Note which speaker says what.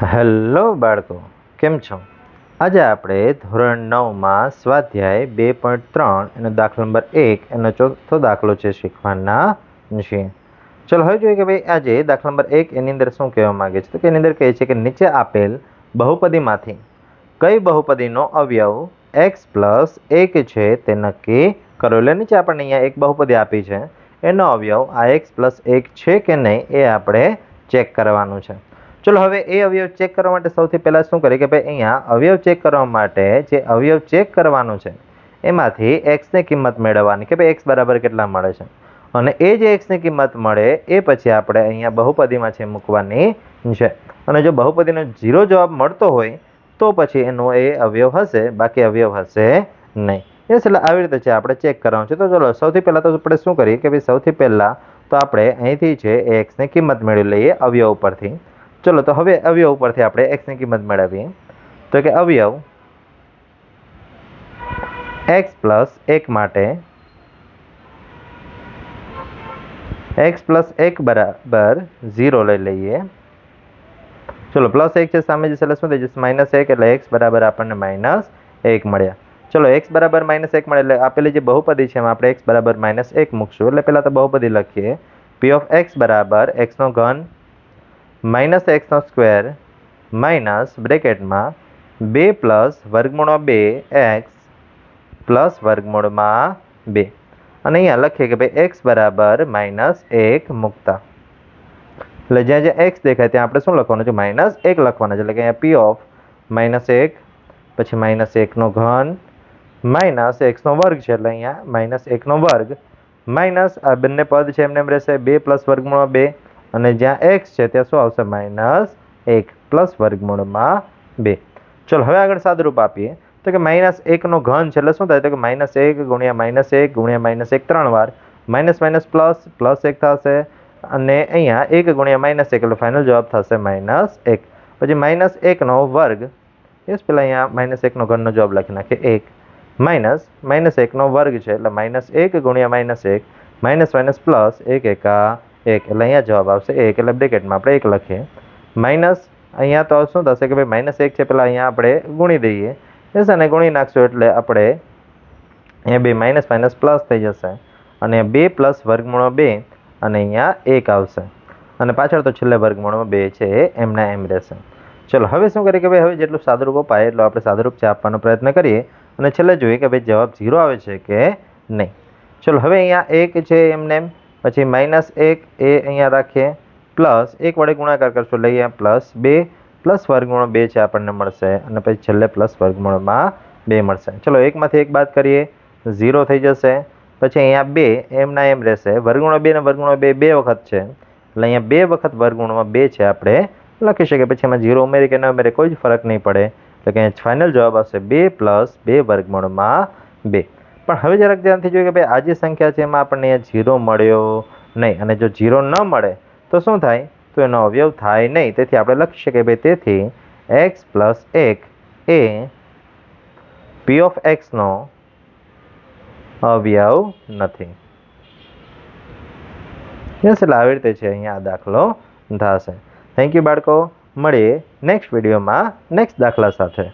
Speaker 1: Hello બાળકો, કેમ છો? આજે આપણે ધોરણ નવમાં સ્વાધ્યાય બે પોઈન્ટ ત્રણ એનો દાખલો નંબર એક એનો ચોથો દાખલો છે શીખવાના છીએ. ચલો, હવે જોઈએ કે ભાઈ આજે દાખલા નંબર એક એની અંદર શું કહેવા માંગે છે? તો કે એની અંદર કહે છે કે નીચે આપેલ બહુપદીમાંથી કઈ બહુપદીનો અવયવ એક્સ પ્લસ એક છે તે નક્કી કરો. એટલે નીચે આપણને અહીંયા એક બહુપદી આપી છે. એનો અવયવ આ એક્સ પ્લસ એક છે કે નહીં એ આપણે ચેક કરવાનું છે. ચલો હવે એ અવયવ ચેક કરવા માટે સૌથી પહેલાં શું કરીએ કે ભાઈ અહીંયા અવયવ ચેક કરવા માટે જે અવયવ ચેક કરવાનું છે, એમાંથી એક્સની કિંમત મેળવવાની કે ભાઈ એક્સ બરાબર કેટલા મળે છે? અને એ જે એક્સની કિંમત મળે, એ પછી આપણે અહીંયા બહુપદીમાં છે મૂકવાની છે. અને જો બહુપદીનો ઝીરો જવાબ મળતો હોય, તો પછી એનો એ અવયવ હશે, બાકી અવયવ હશે નહીં. એ એટલે આવી રીતે છે, આપણે ચેક કરવાનું છે. તો ચલો, સૌથી પહેલાં તો આપણે શું કરીએ કે ભાઈ સૌથી પહેલાં તો આપણે અહીંથી છે એ એક્સની કિંમત મેળવી લઈએ અવયવ ઉપરથી. ચલો, તો હવે અવયવ ઉપરથી આપણે એક્સની કિંમત મેળવીએ. તો કે અવયવ એક્સ પ્લસ એક માટે એક્સ પ્લસ એક બરાબર ઝીરો લઈ લઈએ. ચલો પ્લસ એક છે સામે જશે, એટલે શું થઈ જશે? માઇનસ એક, એટલે એક્સ બરાબર આપણને માઇનસ એક મળ્યા. ચલો એક્સ બરાબર માઇનસ એક મળે, એટલે આપેલી જે બહુપદી છે, એમાં આપણે એક્સ બરાબર માઇનસ એક મૂકશું. એટલે પહેલાં તો બહુપદી લખીએ. પી ઓફ એક્સ બરાબર એક્સનો ઘન માઇનસ એક્સનો સ્ક્વેર માઇનસ બ્રેકેટમાં બે પ્લસ વર્ગમૂળમાં બે એક્સ પ્લસ વર્ગમૂળમાં બે. અને અહીંયા લખીએ કે ભાઈ એક્સ બરાબર માઇનસ એક મૂકતા. એટલે જ્યાં જ્યાં એક્સ દેખાય ત્યાં આપણે શું લખવાનું છે? માઇનસ એક લખવાનું છે. એટલે કે અહીંયા પી ઓફ માઇનસ એક, પછી માઇનસ એકનો ઘન માઇનસ એક્સનો વર્ગ છે. એટલે અહીંયા માઇનસ એકનો વર્ગ માઇનસ આ બંને પદ છે એમને એમ રહેશે. બે પ્લસ વર્ગમૂળમાં બે અને જ્યાં એક્સ છે ત્યાં શું આવશે? માઇનસ એક પ્લસ વર્ગમૂળમાં બે. ચલો, હવે આગળ સાદરૂપ આપીએ. તો કે માઇનસ એકનો ઘન છે એટલે શું થાય? તો કે માઇનસ એક ગુણ્યા માઇનસ એક ગુણ્યા માઇનસ એક ત્રણ વાર. માઇનસ માઇનસ પ્લસ પ્લસ એક થશે. અને અહીંયા એક ગુણ્યા માઇનસ એક એટલે ફાઇનલ જવાબ થશે માઇનસ એક. પછી માઇનસ એકનો વર્ગ. યસ, પેલા અહીંયા માઇનસ એકનો ઘનનો જવાબ લખી નાખીએ. એક. માઇનસ માઇનસ એકનો વર્ગ છે એટલે માઇનસ એક ગુણ્યા માઇનસ એક. માઇનસ માઇનસ પ્લસ એક એકા એક, એટલે અહીંયા જવાબ આવશે એક, એટલે બ્રેકેટમાં આપણે એક લખીએ. માઇનસ અહીંયા તો શું થશે કે ભાઈ માઇનસ એક છે પહેલાં અહીંયા આપણે ગુણી દઈએ. બસ અને ગુણી નાખશું એટલે આપણે અહીંયા બે માઇનસ માઇનસ પ્લસ થઈ જશે. અને બે પ્લસ વર્ગમૂળો બે, અને અહીંયા એક આવશે. અને પાછળ તો છેલ્લે વર્ગમૂળમાં બે છે, એ એમના એમ રહેશે. ચલો, હવે શું કરીએ કે ભાઈ, હવે જેટલું સાદુરૂપ અપાય એટલું આપણે સાદુરૂપ છે આપવાનો પ્રયત્ન કરીએ. અને છેલ્લે જોઈએ કે ભાઈ જવાબ ઝીરો આવે છે કે નહીં. ચલો, હવે અહીંયા એક છે એમને એમ. પછી માઇનસ એક એ અહીંયા રાખીએ, પ્લસ એક વડે ગુણાકાર કરશો અહીંયા પ્લસ બે, પ્લસ વર્ગમૂળ બે છે આપણને મળશે, અને પછી છેલ્લે પ્લસ વર્ગમૂળમાં બે મળશે. ચલો, એકમાંથી એક બાદ કરીએ, ઝીરો થઈ જશે, પછી અહીંયા બે એમના એમ રહેશે. વર્ગુણો બે ને વર્ગુણો બે બે વખત છે. એટલે અહીંયા બે વખત વર્ગમૂળમાં બે છે આપણે લખી શકીએ. પછી એમાં ઝીરો ઉમેરી કે ન ઉમેરી કોઈ જ ફરક નહીં પડે. એટલે કે ફાઇનલ જવાબ આવશે બે પ્લસ બે વર્ગમૂળમાં બે. પણ હવે જરાક ધ્યાનથી જોઈએ કે ભાઈ આ જે સંખ્યા છે એમાં આપણને અહીંયા જીરો મળ્યો નહીં. અને જો જીરો ન મળે, તો શું થાય? તો એનો અવયવ થાય નહીં. તેથી આપણે લખી શકીએ ભાઈ તેથી એક્સ પ્લસ એક એ પી ઓફ એક્સનો અવયવ નથી. યસ એટલે આવી રીતે છે અહીંયા આ દાખલો થશે. થેન્ક યુ બાળકો. મળીએ નેક્સ્ટ વિડીયોમાં નેક્સ્ટ દાખલા સાથે.